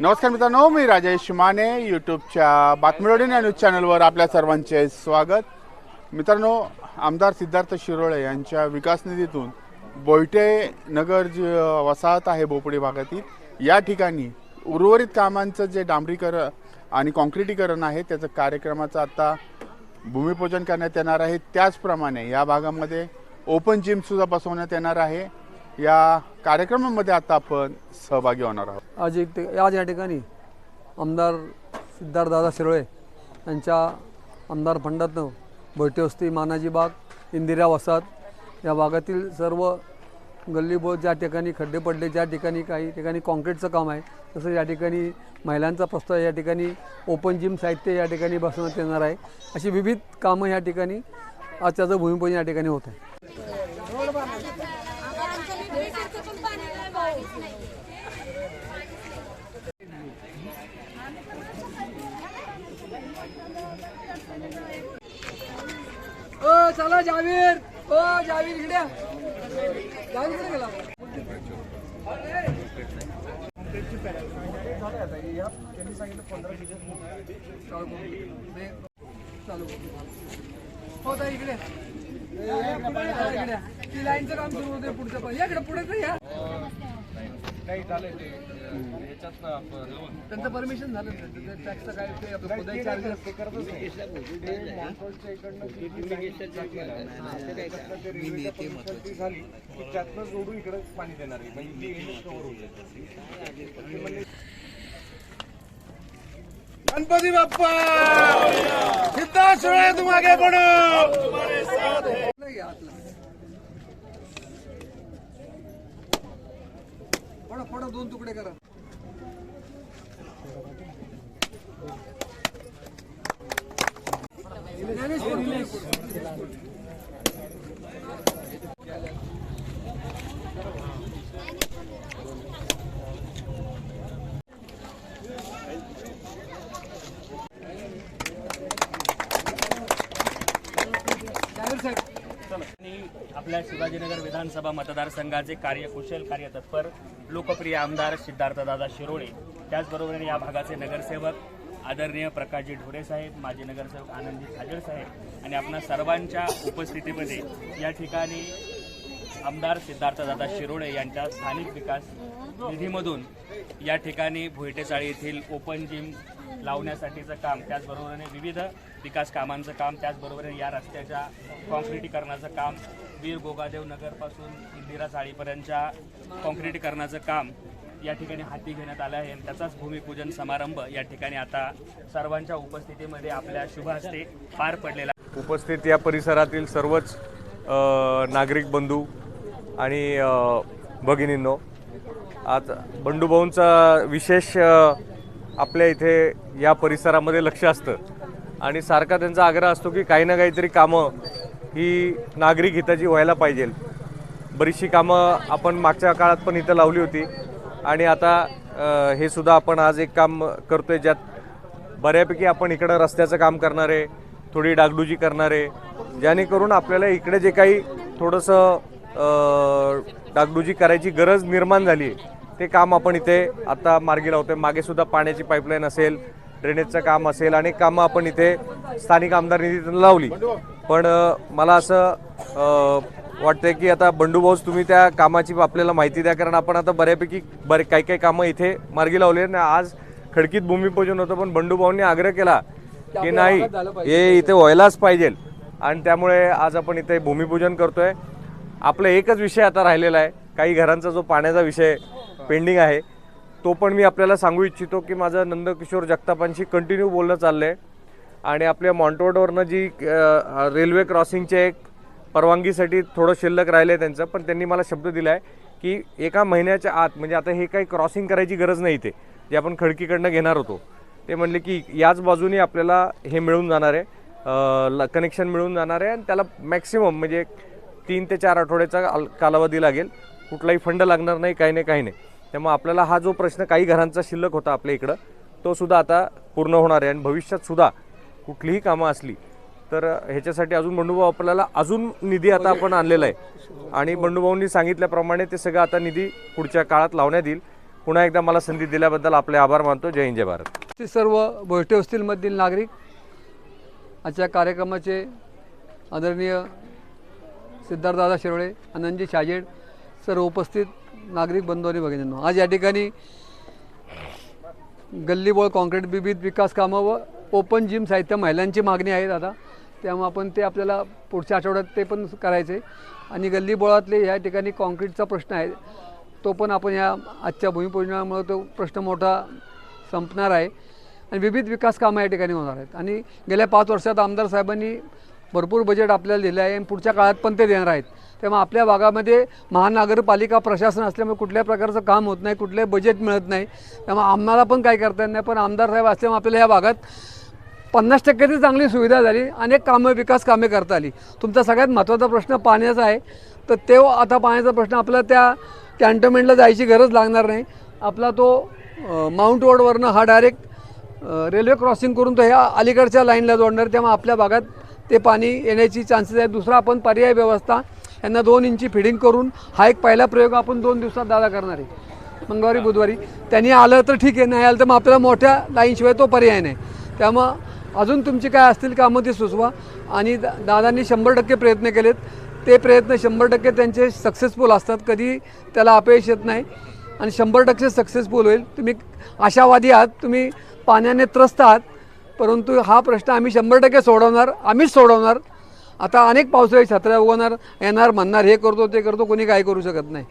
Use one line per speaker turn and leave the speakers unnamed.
नमस्कार मित्रांनो मी राजेश माने यूट्यूबच्या बातमीरोडी या न्यूज चॅनलवर आपल्या सर्वांचे स्वागत. मित्रांनो आमदार सिद्धार्थ शिरोळे यांच्या विकास निधीतून बोयटे नगर जी वसाहत आहे बोपडी भागातील या ठिकाणी उर्वरित कामांचं जे डांबरीकरण आणि कॉन्क्रिटीकरण आहे त्याचं कार्यक्रमाचं आता भूमिपूजन करण्यात येणार आहे. त्याचप्रमाणे या भागामध्ये ओपन जिमसुद्धा बसवण्यात येणार आहे. या कार्यक्रमामध्ये आता आपण सहभागी होणार आहोत.
आज एक आज या ठिकाणी आमदार सिद्धार्थदादा शिरोळे यांच्या आमदार फंडातनं बैठे मानाजी बाग इंदिरा वसाहत या भागातील सर्व गल्लीबोध ज्या ठिकाणी खड्डे पडले ज्या ठिकाणी काही ठिकाणी कॉन्क्रीटचं काम आहे तसं या ठिकाणी महिलांचा प्रस्ताव या ठिकाणी ओपन जिम साहित्य या ठिकाणी बसवण्यात येणार आहे. अशी विविध कामं या ठिकाणी आज त्याचं भूमिपूजन या ठिकाणी होत आहे. ओ चला जावीर. ओ जावीर इकडे जावीर कुठे गेला? चालू हो ताई इकडे. इकडे ती लाईनचं काम सुरू होते पुढच्या पण. या इकडे पुढे तर या. त्यांचं परमिशन झालं टॅक्सचं काय ते
त्यातनं जोडून इकडे पाणी देणार आहे. म्हणजे ती. गणपती बाप्पा! सिद्धार्थ शिरोळे तुम आगे बढ़ो
नाही आतला. फोडा फोडा दोन तुकडे करा ज्ञानेश, फोड. साहेब
आणि आपल्या शिवाजीनगर विधानसभा मतदारसंघाचे कार्यकुशल कार्यतत्पर लोकप्रिय आमदार सिद्धार्थदादा शिरोळे त्याचबरोबर या भागाचे नगरसेवक आदरणीय प्रकाशजी ढोरे साहेब माजी नगरसेवक आनंदी खाजळ साहेब आणि आपणा सर्वांच्या उपस्थितीमध्ये या ठिकाणी आमदार सिद्धार्थदादा शिरोळे यांच्या स्थानिक विकास निधीमधून या ठिकाणी भुईटेचाळी येथील ओपन जिम लावण्यासाठीचं काम त्याचबरोबरीने विविध विकास कामांचं काम त्याचबरोबरीने या रस्त्याच्या कॉन्क्रिटीकरणाचं काम वीर गोगादेव नगरपासून इंदिरा चाळीपर्यंतच्या कॉन्क्रिटीकरणाचं काम या ठिकाणी हाती घेण्यात आलं आहे आणि त्याचाच भूमिपूजन समारंभ या ठिकाणी आता सर्वांच्या उपस्थितीमध्ये आपल्या शुभ हस्ते पार पडलेला आहे.
उपस्थित या परिसरातील सर्वच नागरिक बंधू आणि भगिनींनो आज बंडूभाऊंचा विशेष आपल्या इथे या परिसरामध्ये लक्ष असतं. आणि सारखा त्यांचा आग्रह असतो की काही ना काहीतरी कामं ही नागरिक हिताची व्हायला पाहिजे बरीचशी कामं आपण मागच्या काळात पण इथं लावली होती. आणि आता हे सुद्धा आपण आज एक काम करतोय ज्यात बऱ्यापैकी आपण इकडं रस्त्याचं काम करणारे थोडी डागडुजी करणारे जेणेकरून आपल्याला इकडे जे काही थोडंसं डागडुजी करायची गरज निर्माण झाली आहे. ते काम आपण इथे आता मार्गी लावतोय. मागे सुद्धा पाण्याची पाईपलाईन असेल ड्रेनेजचं काम असेल अनेक कामं आपण इथे स्थानिक आमदार निधीतून लावली. पण मला असं वाटतंय की आता बंडूभाऊच तुम्ही त्या कामाची आपल्याला माहिती द्या. कारण आपण आता बऱ्यापैकी बरे काही काही कामं इथे मार्गी लावली आणि आज खडकीत भूमिपूजन होतं पण बंडूभाऊंनी आग्रह केला की नाही हे इथे व्हायलाच पाहिजे. आणि त्यामुळे आज आपण इथे भूमिपूजन करतोय. आपला एकच विषय आता राहिलेला आहे. काही घरांचा जो पाण्याचा विषय पेंडिंग आहे. तो पण मी आपल्याला सांगू इच्छितो की माझं नंदकिशोर जगतापांशी कंटिन्यू बोलणं चाललं आहे आणि आपल्या मॉन्टरोडवरनं जी रेल्वे क्रॉसिंगचे एक परवानगीसाठी थोडं शिल्लक राहिलं आहे त्यांचं पण त्यांनी मला शब्द दिला आहे की एका महिन्याच्या आत म्हणजे आता हे काही क्रॉसिंग करायची गरज नाही इथे जे आपण खडकीकडनं घेणार होतो. ते म्हणले की याच बाजूने आपल्याला हे मिळून जाणार आहे कनेक्शन मिळून जाणार आहे आणि त्याला मॅक्सिमम म्हणजे तीन ते चार आठवड्याचा कालावधी लागेल. कुठलाही फंड लागणार नाही काही नाही काही नाही. त्यामुळे आपल्याला हा जो प्रश्न काही घरांचा शिल्लक होता आपल्या इकडं तो सुद्धा आता पूर्ण होणार आहे. आणि भविष्यात सुद्धा कुठलीही कामं असली तर ह्याच्यासाठी अजून बंडूभाऊ आपल्याला अजून निधी आता आपण आणलेला आहे. आणि बंडूभाऊंनी सांगितल्याप्रमाणे ते सगळं आता निधी पुढच्या काळात लावण्यात येईल. पुन्हा एकदा मला संधी दिल्याबद्दल आपले आभार मानतो. जय हिंद जय भारत.
ते सर्व बोयटे वस्तीमधील नागरिक आजच्या कार्यक्रमाचे आदरणीय सिद्धार्थदादा शिरोळे आनंदजी शाजेड सर्व उपस्थित नागरिक बंधू आणि भगिनींनो आज या ठिकाणी गल्लीबोळ कॉन्क्रीट विविध विकास कामं व ओपन जिम साहित्य महिलांची मागणी आहे दादा. त्यामुळे आपण ते आपल्याला पुढच्या आठवड्यात ते पण करायचे आणि गल्लीबोळातले ह्या ठिकाणी कॉन्क्रीटचा प्रश्न आहे. तो पण आपण ह्या आजच्या भूमिपूजनामुळे तो प्रश्न मोठा संपणार आहे. आणि विविध विकास कामं या ठिकाणी होणार आहेत. आणि गेल्या पाच वर्षात आमदार साहेबांनी भरपूर बजेट आपल्याला दिलं आहे आणि पुढच्या काळात पण ते देणार आहेत. तेव्हा आपल्या भागामध्ये महानगरपालिका प्रशासन असल्यामुळे कुठल्या प्रकारचं काम होत नाही कुठलंही बजेट मिळत नाही. त्यामुळे आम्हाला पण काय करता येत नाही पण आमदार साहेब असल्यामुळे आपल्याला या भागात पन्नास टक्क्याची चांगली सुविधा झाली अनेक कामं विकास कामे करता आली. तुमचा सगळ्यात महत्त्वाचा प्रश्न पाण्याचा आहे. तर ते आता पाण्याचा प्रश्न आपला त्या कॅन्टोनमेंटला जायची गरज लागणार नाही. आपला तो माउंट माऊंट रोडवरनं हा डायरेक्ट रेल्वे क्रॉसिंग करून तो ह्या अलीकडच्या लाईनला जोडणार. त्यामुळे आपल्या भागात ते पाणी येण्याची चान्सेस आहे दुसरा आपण पर्याय व्यवस्था यांना दोन इंची फिडिंग करून हा एक पहिला प्रयोग आपण दोन दिवसात दादा करणार आहे. मंगळवारी बुधवारी. त्यांनी आलं तर ठीक आहे नाही आलं तर मग आपल्याला मोठ्या लाईनशिवाय तो पर्याय नाही. त्यामुळं अजून तुमची काय असतील कामं ती सुचवा. आणि दा दादांनी शंभर टक्के प्रयत्न केलेत. ते प्रयत्न शंभर टक्के त्यांचे सक्सेसफुल असतात. कधी त्याला अपयश येत नाही. आणि शंभर टक्के सक्सेसफुल होईल. तुम्ही आशावादी आहात. तुम्ही पाण्याने त्रस्त आहात. परंतु हा प्रश्न आम्ही शंभर टक्के सोडवणार आम्हीच सोडवणार. आता अनेक पावसाळी छत्र्या उगवणार येणार म्हणणार हे करतो ते करतो कोणी काय करू शकत नाही.